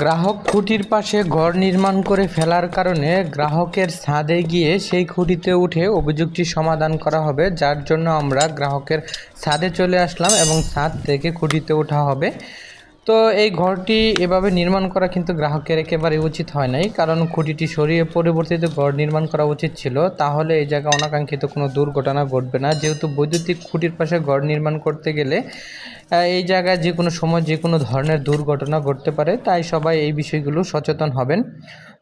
গ্রাহক খুঁটির পাশে ঘর নির্মাণ করে ফেলার কারণে গ্রাহকের ছাদে গিয়ে সেই খুঁটিতে উঠে অভিযোগটি সমাধান করা হবে, যার জন্য আমরা গ্রাহকের ছাদে চলে আসলাম এবং ছাদ থেকে খুঁটিতে ওঠা হবে। তো এই ঘরটি এভাবে নির্মাণ করা কিন্তু গ্রাহকের একেবারে উচিত হয় নাই, কারণ খুঁটিটি সরিয়ে পরিবর্তিত ঘর নির্মাণ করা উচিত ছিল। তাহলে এই জায়গায় অনাকাঙ্ক্ষিত কোনো দুর্ঘটনা ঘটবে না। যেহেতু বৈদ্যুতিক খুঁটির পাশে ঘর নির্মাণ করতে গেলে এই জায়গায় যে কোনো সময় যে কোনো ধরনের দুর্ঘটনা ঘটতে পারে, তাই সবাই এই বিষয়গুলো সচেতন হবেন।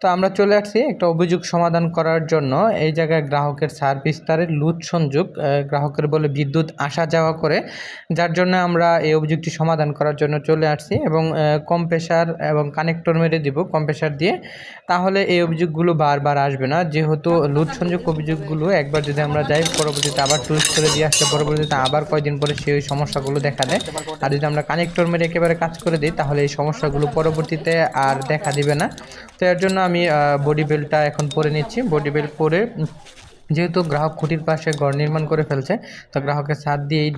তো আমরা চলে আসছি একটা অভিযোগ সমাধান করার জন্য। এই জায়গায় গ্রাহকের সার্ভিস তারের লুট সংযোগ গ্রাহকের বলে বিদ্যুৎ আসা যাওয়া করে। যার জন্য আমরা এই অভিযোগটি সমাধান করার জন্য চলে আসছি এবং কম্প্রেসার এবং কানেক্টর মেরে দিব কম্প্রেসার দিয়ে। তাহলে এই অভিযোগগুলো বারবার আসবে না। যেহেতু লুট সংযোগ অভিযোগগুলো একবার যদি আমরা যাই, পরবর্তীতে আবার টুইস্ট করে দিয়ে আসলে পরবর্তীতে আবার কয়দিন পরে সেই সমস্যাগুলো দেখা দেয়। আর যদি আমরা কানেক্টর মেরে একেবারে কাজ করে দিই, তাহলে এই সমস্যাগুলো পরবর্তীতে আর দেখা দিবে না। তো এর জন্য আমি বডি বেল্টটা এখন পরে নিচ্ছি। বডি বেল্ট পরে যেহেতু গ্রাহক খুঁটির পাশে ঘর নির্মাণ করে ফেলছে, তো গ্রাহকের সাথ দিয়েই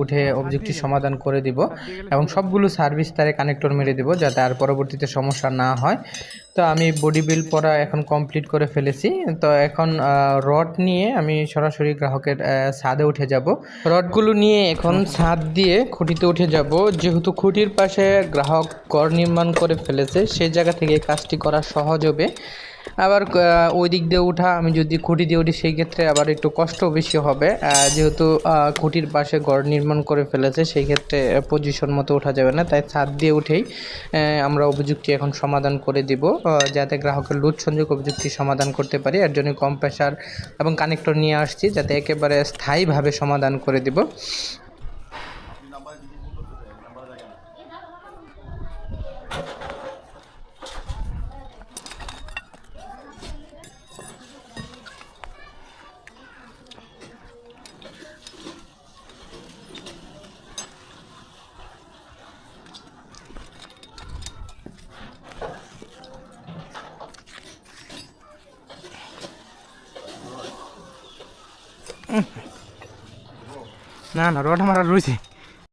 উঠে অবজেক্টটি সমাধান করে দিব এবং সবগুলো সার্ভিস তারে কানেক্টর মেরে দিব যাতে আর পরবর্তীতে সমস্যা না হয়। তো আমি বডি বিল পরা এখন কমপ্লিট করে ফেলেছি। তো এখন রড নিয়ে আমি সরাসরি গ্রাহকের ছাদে উঠে যাব। রডগুলো নিয়ে এখন ছাদ দিয়ে খুঁটিতে উঠে যাব। যেহেতু খুঁটির পাশে গ্রাহক ঘর নির্মাণ করে ফেলেছে, সেই জায়গা থেকে কাজটি করা সহজ হবে। আবার ওই দিক দিয়ে ওঠা আমি যদি খুঁটি দিয়ে উঠি, সেই ক্ষেত্রে আবার একটু কষ্ট বেশি হবে। যেহেতু খুঁটির পাশে ঘর নির্মাণ করে ফেলেছে, সেই ক্ষেত্রে পজিশন মতো ওঠা যাবে না। তাই ছাদ দিয়ে উঠেই আমরা অভিযোগটি এখন সমাধান করে দিব যাতে গ্রাহকের লুট সংযোগ অভিযোগটি সমাধান করতে পারি। এর জন্য কম্প্রেসার এবং কানেক্টর নিয়ে আসছি, যাতে একেবারে স্থায়ীভাবে সমাধান করে দিব। না না রড আমার রয়েছে